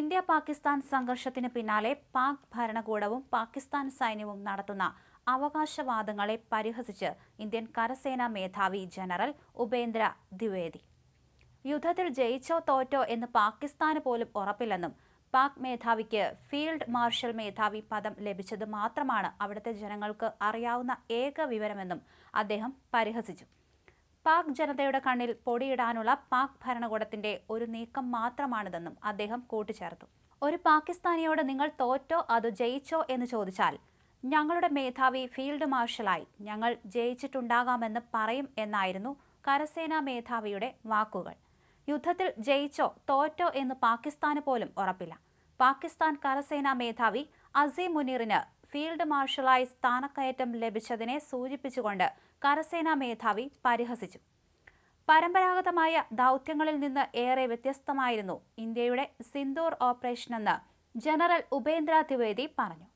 India Pakistan സംഘർഷത്തിന് പിന്നാലെ പാക് ഭരണകൂടവും പാകിസ്ഥാൻ സൈന്യവും നടത്തുന്ന അവകാശവാദങ്ങളെ പരിഹസിച്ച് ഇന്ത്യൻ കരസേനാ മേധാവി ജനറൽ ഉപേന്ദ്ര ദ്വിവേദി. യുദ്ധത്തിൽ ജയിച്ചോ തോറ്റോ എന്ന് പാകിസ്ഥാന് പോലും ഉറപ്പില്ലെന്നും പാക് മേധാവിക്ക് ഫീൽഡ് മാർഷൽ മേധാവി പദം ലഭിച്ചത് മാത്രമാണ് അവിടുത്തെ ജനങ്ങൾക്ക് അറിയാവുന്ന ഏക വിവരമെന്നും അദ്ദേഹം പരിഹസിച്ചു. പാക് ജനതയുടെ കണ്ണിൽ പൊടിയിടാനുള്ള പാക് ഭരണകൂടത്തിന്റെ ഒരു നീക്കം മാത്രമാണിതെന്നും അദ്ദേഹം കൂട്ടിച്ചേർത്തു. ഒരു പാകിസ്ഥാനിയോട് നിങ്ങൾ തോറ്റോ അത് ജയിച്ചോ എന്ന് ചോദിച്ചാൽ ഞങ്ങളുടെ മേധാവി ഫീൽഡ് മാർഷലായി ഞങ്ങൾ ജയിച്ചിട്ടുണ്ടാകാമെന്ന് പറയും എന്നായിരുന്നു കരസേനാ മേധാവിയുടെ വാക്കുകൾ. യുദ്ധത്തിൽ ജയിച്ചോ തോറ്റോ എന്ന് പാകിസ്ഥാന് പോലും ഉറപ്പില്ല. പാകിസ്ഥാൻ കരസേനാ മേധാവി അസീം മുനീറിന് ഫീൽഡ് മാർഷലായി സ്ഥാനക്കയറ്റം ലഭിച്ചതിനെ സൂചിപ്പിച്ചുകൊണ്ട് കരസേനാ മേധാവി പരിഹസിച്ചു. പരമ്പരാഗതമായ ദൗത്യങ്ങളിൽ നിന്ന് ഏറെ വ്യത്യസ്തമായിരുന്നു ഇന്ത്യയുടെ സിന്ദൂർ ഓപ്പറേഷനെന്ന് ജനറൽ ഉപേന്ദ്ര ദ്വിവേദി പറഞ്ഞു.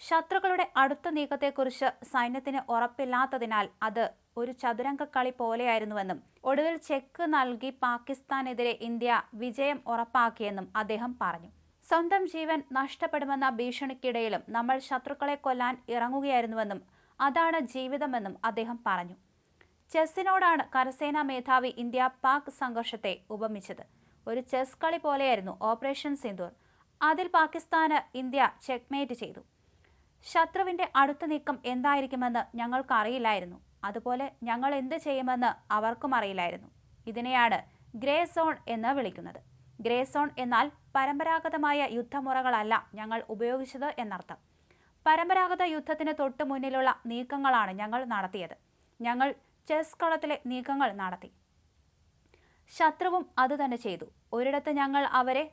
ശത്രുക്കളുടെ അടുത്ത നീക്കത്തെക്കുറിച്ച് സൈന്യത്തിന് ഉറപ്പില്ലാത്തതിനാൽ അത് ഒരു ചതുരംഗ കളി പോലെയായിരുന്നുവെന്നും ഒടുവിൽ ചെക്ക് നൽകി പാകിസ്ഥാനെതിരെ ഇന്ത്യ വിജയം ഉറപ്പാക്കിയെന്നും അദ്ദേഹം പറഞ്ഞു. സ്വന്തം ജീവൻ നഷ്ടപ്പെടുമെന്ന ഭീഷണിക്കിടയിലും നമ്മൾ ശത്രുക്കളെ കൊല്ലാൻ ഇറങ്ങുകയായിരുന്നുവെന്നും അതാണ് ജീവിതമെന്നും അദ്ദേഹം പറഞ്ഞു. ചെസ്സിനോടാണ് കരസേനാ മേധാവി ഇന്ത്യ പാക് സംഘർഷത്തെ ഉപമിച്ചത്. ഒരു ചെസ് കളി പോലെയായിരുന്നു ഓപ്പറേഷൻ സിന്ദൂർ. അതിൽ പാകിസ്ഥാന് ഇന്ത്യ ചെക്ക്മേറ്റ് ചെയ്തു. ശത്രുവിന്റെ അടുത്ത നീക്കം എന്തായിരിക്കുമെന്ന് ഞങ്ങൾക്ക് അറിയില്ലായിരുന്നു അതുപോലെ ഞങ്ങൾ എന്ത് ചെയ്യുമെന്ന് അവർക്കും അറിയില്ലായിരുന്നു. ഇതിനെയാണ് ഗ്രേ സോൺ എന്ന് വിളിക്കുന്നത്. ഗ്രേ സോൺ എന്നാൽ പരമ്പരാഗതമായ യുദ്ധമുറകളല്ല ഞങ്ങൾ ഉപയോഗിച്ചത് എന്നർത്ഥം. പരമ്പരാഗത യുദ്ധത്തിന് തൊട്ട് മുന്നിലുള്ള നീക്കങ്ങളാണ് ഞങ്ങൾ നടത്തിയത്. ഞങ്ങൾ ചെസ് കളത്തിലെ നീക്കങ്ങൾ നടത്തി. ശത്രുവും അതുതന്നെ ചെയ്തു. ഒരിടത്ത് ഞങ്ങൾ അവരെ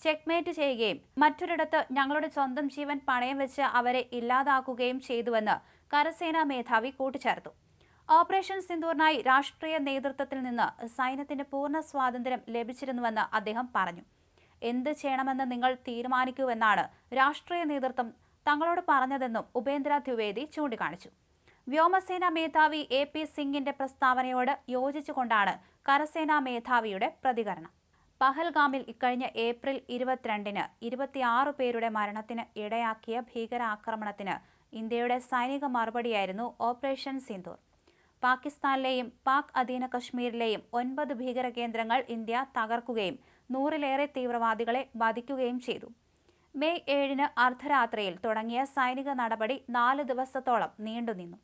ചെക്ക്മേറ്റ് ചെയ്യുകയും മറ്റൊരിടത്ത് ഞങ്ങളുടെ സ്വന്തം ജീവൻ പണയം വെച്ച് അവരെ ഇല്ലാതാക്കുകയും ചെയ്തുവെന്ന് കരസേനാ മേധാവി കൂട്ടിച്ചേർത്തു. ഓപ്പറേഷൻ സിന്ദൂറിനായി രാഷ്ട്രീയ നേതൃത്വത്തിൽ നിന്ന് സൈന്യത്തിന് പൂർണ സ്വാതന്ത്ര്യം ലഭിച്ചിരുന്നുവെന്ന് അദ്ദേഹം പറഞ്ഞു. എന്ത് ചെയ്യണമെന്ന് നിങ്ങൾ തീരുമാനിക്കൂവെന്നാണ് രാഷ്ട്രീയ നേതൃത്വം തങ്ങളോട് പറഞ്ഞതെന്നും ഉപേന്ദ്ര ദ്വിവേദി ചൂണ്ടിക്കാണിച്ചു. വ്യോമസേനാ മേധാവി എ പി സിംഗിന്റെ പ്രസ്താവനയോട് യോജിച്ചുകൊണ്ടാണ് കരസേനാ മേധാവിയുടെ പ്രതികരണം. പഹൽഗാമിൽ ഇക്കഴിഞ്ഞ ഏപ്രിൽ ഇരുപത്തിരണ്ടിന് ഇരുപത്തിയാറ് പേരുടെ മരണത്തിന് ഇടയാക്കിയ ഭീകരാക്രമണത്തിന് ഇന്ത്യയുടെ സൈനിക മറുപടിയായിരുന്നു ഓപ്പറേഷൻ സിന്ദൂർ. പാകിസ്ഥാനിലെയും പാക് അധീന കശ്മീരിലെയും ഒൻപത് ഭീകര കേന്ദ്രങ്ങൾ ഇന്ത്യ തകർക്കുകയും നൂറിലേറെ തീവ്രവാദികളെ വധിക്കുകയും ചെയ്തു. മെയ് ഏഴിന് അർദ്ധരാത്രിയിൽ തുടങ്ങിയ സൈനിക നടപടി നാല് ദിവസത്തോളം നീണ്ടുനിന്നു.